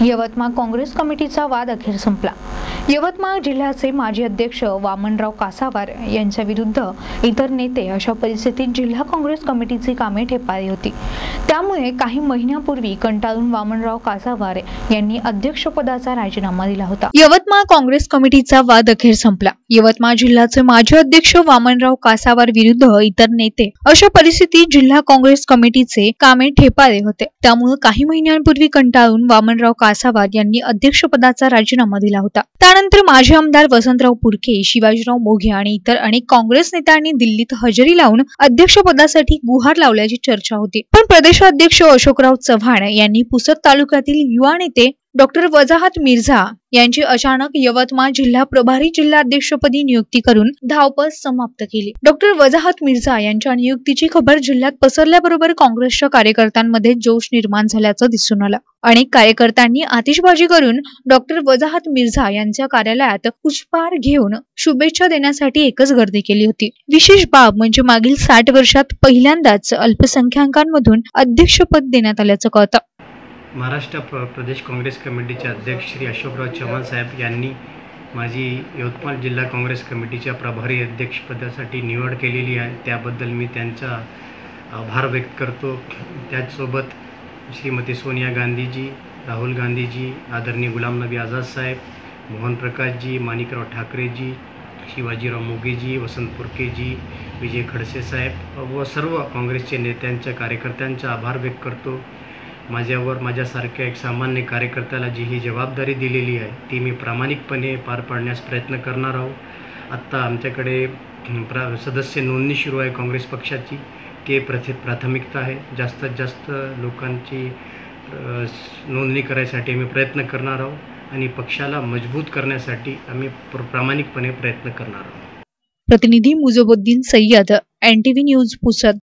यवतमाळ काँग्रेस कमिटीचा वाद अखेर संपला. यवतमाळ जिल्ह्याचे माजी अध्यक्ष वामनराव कासावार यांच्या विरुद्ध इतर नेते अशा परिस्थितीत जिल्हा काँग्रेस कमिटीची कामे ठेपाळली होती. त्यामुळे काही महिन्यापूर्वी कंटाळून वामनराव कासावार यांनी अध्यक्षपदाचा राजीनामा दिला होता. यवतमाळ काँग्रेस कमिटीचा वाद अखेर संपला. यवतमाळ जिल्ह्याचे माजी अध्यक्ष वामनराव कासावार विरुद्ध इतर नेते अशा परिस्थितीत जिल्हा काँग्रेस कमिटीचे कामे ठेपाळे होते. त्यामुळे काही महिन्यांपूर्वी कंटाळून वामनराव कासावार यांनी अध्यक्षपदाचा राजीनामा दिला होता. त्यानंतर माजी आमदार वसंतराव पुरके शिवाजीराव मोघे आणि इतर अनेक काँग्रेस नेत्यांनी दिल्लीत हजेरी लावून अध्यक्षपदासाठी गुहार लावल्याची चर्चा होती. पण प्रदेशाध्यक्ष अशोकराव चव्हाण यांनी पुसद तालुक्यातील युवा नेते डॉक्टर वजाहत मिर्झा यांची अचानक यवतमाळ जिल्हा प्रभारी जिल्हाध्यक्षपदी नियुक्ती करून धावपळ समाप्त केली. डॉक्टर वजाहत मिर्झा यांच्या नियुक्तीची खबर जिल्ह्यात पसरल्याबरोबर काँग्रेसच्या कार्यकर्त्यांमध्ये जोश निर्माण झाल्याचं दिसून आलं. अनेक कार्यकर्त्यांनी आतिषबाजी करून डॉक्टर वजाहत मिर्झा यांच्या कार्यालयात पुष्पहार घेऊन शुभेच्छा देण्यासाठी एकच गर्दी केली होती. विशेष बाब म्हणजे मागील साठ वर्षात पहिल्यांदाच अल्पसंख्याकांमधून अध्यक्षपद देण्यात आल्याचं कळतं. महाराष्ट्र प्र प्रदेश काँग्रेस कमिटीचे अध्यक्ष श्री अशोकराव चव्हाण साहेब यांनी माझी यवतमाळ जिल्हा काँग्रेस कमिटीच्या प्रभारी अध्यक्षपदासाठी निवड केलेली आहे. त्याबद्दल मी त्यांचा आभार व्यक्त करतो. त्याचसोबत श्रीमती सोनिया गांधीजी राहुल गांधीजी आदरणीय गुलाम नबी आझाद साहेब मोहन प्रकाशजी माणिकराव ठाकरेजी शिवाजीराव मोगेजी वसंत पुरकेजी विजय खडसे साहेब व सर्व काँग्रेसचे नेत्यांच्या कार्यकर्त्यांचा आभार व्यक्त करतो. माझ्यावर माझ्यासारख्या एक सामान्य कार्यकर्त्याला जी ही जबाबदारी दिलेली आहे ती मी प्रामाणिकपणे पार पाडण्यास प्रयत्न करणार आहोत आत्ता आमच्याकडे प्रा सदस्य नोंदणी सुरू आहे काँग्रेस पक्षाची. ते प्रथे प्राथमिकता आहे. जास्तीत जास्त लोकांची नोंदणी करायसाठी आम्ही प्रयत्न करणार आहोत आणि पक्षाला मजबूत करण्यासाठी आम्ही प्रामाणिकपणे प्रयत्न करणार आहोत प्रतिनिधी मुजबुद्दीन सय्यद एन न्यूज पुसद.